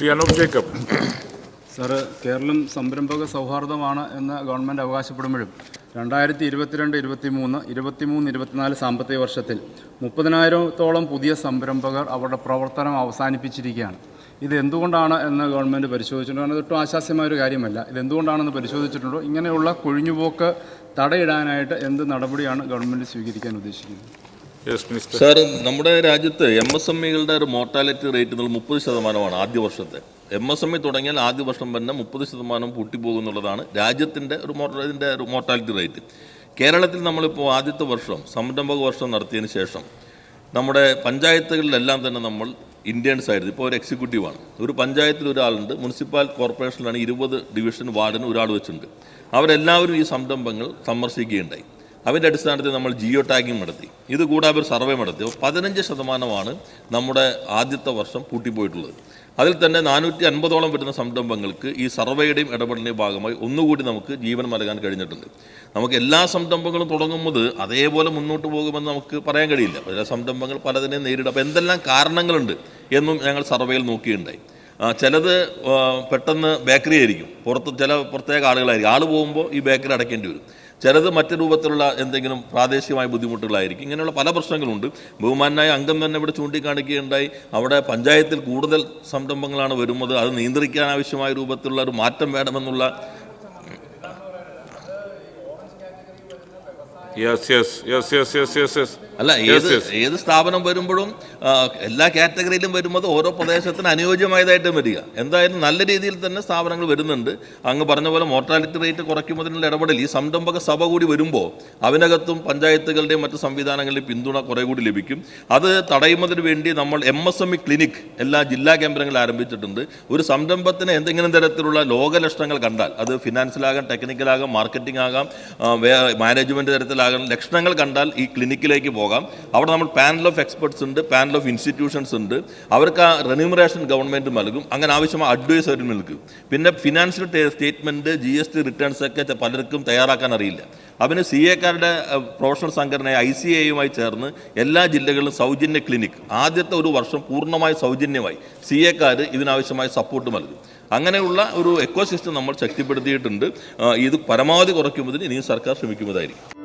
Shri Anoop Jacob. Sir Keralam സംരംഭക സൗഹാർദ്ദമാണ് എന്ന് ഗവൺമെന്റ് അവകാശപ്പെടുമ്പോഴും രണ്ടായിരത്തി ഇരുപത്തിരണ്ട് ഇരുപത്തി മൂന്ന് ഇരുപത്തിമൂന്ന് ഇരുപത്തിനാല് സാമ്പത്തിക വർഷത്തിൽ മുപ്പതിനായിരത്തോളം പുതിയ സംരംഭകർ അവരുടെ പ്രവർത്തനം അവസാനിപ്പിച്ചിരിക്കുകയാണ്. ഇത് എന്തുകൊണ്ടാണ് എന്ന് ഗവൺമെന്റ് പരിശോധിച്ചിട്ടുണ്ട്. അതൊട്ടും ആശാസ്യമായ ഒരു കാര്യമല്ല. ഇത് എന്തുകൊണ്ടാണെന്ന് പരിശോധിച്ചിട്ടുണ്ടോ? ഇങ്ങനെയുള്ള കൊഴിഞ്ഞുപോക്ക് തടയിടാനായിട്ട് എന്ത് നടപടിയാണ് ഗവൺമെന്റ് സ്വീകരിക്കാൻ ഉദ്ദേശിക്കുന്നത്? സാർ നമ്മുടെ രാജ്യത്ത് എം എസ് എം ഇകളുടെ ഒരു മോർട്ടാലിറ്റി റേറ്റ് എന്നുള്ള മുപ്പത് ശതമാനമാണ് ആദ്യ വർഷത്തെ. എം എസ് എം ഇ തുടങ്ങിയാൽ ആദ്യ വർഷം തന്നെ മുപ്പത് ശതമാനം പൊട്ടിപ്പോകുന്നുള്ളതാണ് രാജ്യത്തിന്റെ ഒരു ഇതിന്റെ ഒരു മോർട്ടാലിറ്റി റേറ്റ് കേരളത്തിൽ നമ്മളിപ്പോൾ ആദ്യത്തെ വർഷം സംരംഭക വർഷം നടത്തിയതിന് ശേഷം നമ്മുടെ പഞ്ചായത്തുകളിലെല്ലാം തന്നെ നമ്മൾ ഇന്ത്യൻസ് ആയിരുന്നു. ഇപ്പോൾ ഒരു എക്സിക്യൂട്ടീവാണ് ഒരു പഞ്ചായത്തിൽ ഒരാളുണ്ട് മുനിസിപ്പൽ കോർപ്പറേഷനിലാണ് ഇരുപത് ഡിവിഷൻ വാർഡിന് ഒരാൾ വെച്ചിട്ടുണ്ട്. അവരെല്ലാവരും ഈ സംരംഭങ്ങൾ സന്ദർശിക്കുകയുണ്ടായി. അതിന്റെ അടിസ്ഥാനത്തിൽ നമ്മൾ ജിയോ ടാഗിങ് നടത്തി. ഇത് കൂടാതെ ഒരു സർവേ നടത്തി. അപ്പോൾ പതിനഞ്ച് ശതമാനമാണ് നമ്മുടെ ആദ്യത്തെ വർഷം പൂട്ടിപ്പോയിട്ടുള്ളത്. അതിൽ തന്നെ നാനൂറ്റി അൻപതോളം വരുന്ന സംരംഭങ്ങൾക്ക് ഈ സർവേയുടെയും ഇടപെടലിന്റെയും ഭാഗമായി ഒന്നുകൂടി നമുക്ക് ജീവൻ നൽകാൻ കഴിഞ്ഞിട്ടുണ്ട്. നമുക്ക് എല്ലാ സംരംഭങ്ങളും തുടങ്ങുന്നത് അതേപോലെ മുന്നോട്ട് പോകുമെന്ന് നമുക്ക് പറയാൻ കഴിയില്ല. ചില സംരംഭങ്ങൾ പലതിനെയും നേരിടും. അപ്പോൾ എന്തെല്ലാം കാരണങ്ങളുണ്ട് എന്നും ഞങ്ങൾ സർവേയിൽ നോക്കിയിട്ടുണ്ടായി ചിലത് പെട്ടെന്ന് ബേക്കറി ആയിരിക്കും. പുറത്ത് ചില പ്രത്യേക ആളുകളായിരിക്കും. ആൾ പോകുമ്പോൾ ഈ ബേക്കറി അടയ്ക്കേണ്ടി വരും. ചിലത് മറ്റു രൂപത്തിലുള്ള എന്തെങ്കിലും പ്രാദേശികമായ ബുദ്ധിമുട്ടുകളായിരിക്കും. ഇങ്ങനെയുള്ള പല പ്രശ്നങ്ങളുണ്ട്. ബഹുമാനായ അംഗം തന്നെ ഇവിടെ ചൂണ്ടിക്കാണിക്കുകയുണ്ടായി. അവിടെ പഞ്ചായത്തിൽ കൂടുതൽ സംരംഭങ്ങളാണ് വരുന്നത്. അത് നിയന്ത്രിക്കാൻ ആവശ്യമായ രൂപത്തിലുള്ള ഒരു മാറ്റം വേണമെന്നുള്ള അല്ല ഏത് ഏത് സ്ഥാപനം വരുമ്പോഴും എല്ലാ കാറ്റഗറിയിലും വരുമ്പോൾ ഓരോ പ്രദേശത്തിന് അനുയോജ്യമായതായിട്ടും വരിക. എന്തായാലും നല്ല രീതിയിൽ തന്നെ സ്ഥാപനങ്ങൾ വരുന്നുണ്ട്. അങ്ങ് പറഞ്ഞ പോലെ മോർട്ടാലിറ്റി റേറ്റ് കുറയ്ക്കുന്നതിനുള്ള ഇടപെടൽ ഈ സംരംഭക സഭ കൂടി വരുമ്പോൾ അതിനകത്തും പഞ്ചായത്തുകളുടെയും മറ്റു സംവിധാനങ്ങളുടെയും പിന്തുണ കുറേ കൂടി ലഭിക്കും. അത് തടയുന്നതിന് വേണ്ടി നമ്മൾ M S M E clinic എല്ലാ ജില്ലാ കേന്ദ്രങ്ങളിൽ ആരംഭിച്ചിട്ടുണ്ട്. ഒരു സംരംഭത്തിന് എന്തെങ്കിലും തരത്തിലുള്ള ലോകലക്ഷണങ്ങൾ കണ്ടാൽ അത് ഫിനാൻസിലാകാം ടെക്നിക്കലാകാം മാർക്കറ്റിംഗ് ആകാം മാനേജ്മെന്റ് വേ തരത്തിലാകാം ലക്ഷണങ്ങൾ കണ്ടാൽ ഈ ക്ലിനിക്കിലേക്ക് പോകാം. അവിടെ നമ്മൾ പാനൽ ഓഫ് എക്സ്പെർട്സ് ഉണ്ട് പാനൽ ഓഫ് ഇൻസ്റ്റിറ്റ്യൂഷൻസ് ഉണ്ട്. അവർക്ക് ആ റെന്യൂമറേഷൻ ഗവൺമെന്റ് നൽകും. അങ്ങനെ ആവശ്യമായ അഡ്വൈസ് അവർ നൽകും. പിന്നെ financial statement G S T returns ഒക്കെ പലർക്കും തയ്യാറാക്കാൻ അറിയില്ല. അതിന് സി എക്കാരുടെ പ്രൊഫഷണൽ സംഘടനയായ ഐ സി എയുമായി ചേർന്ന് എല്ലാ ജില്ലകളിലും സൗജന്യ ക്ലിനിക് ആദ്യത്തെ ഒരു വർഷം പൂർണമായി സൗജന്യമായി സി എക്കാർ ഇതിനാവശ്യമായ സപ്പോർട്ട് നൽകും. അങ്ങനെയുള്ള ഒരു എക്കോ സിസ്റ്റം നമ്മൾ ശക്തിപ്പെടുത്തിയിട്ടുണ്ട്. ഇത് പരമാവധി കുറയ്ക്കുന്നതിന് ഇനിയും സർക്കാർ ശ്രമിക്കുന്നതായിരിക്കും.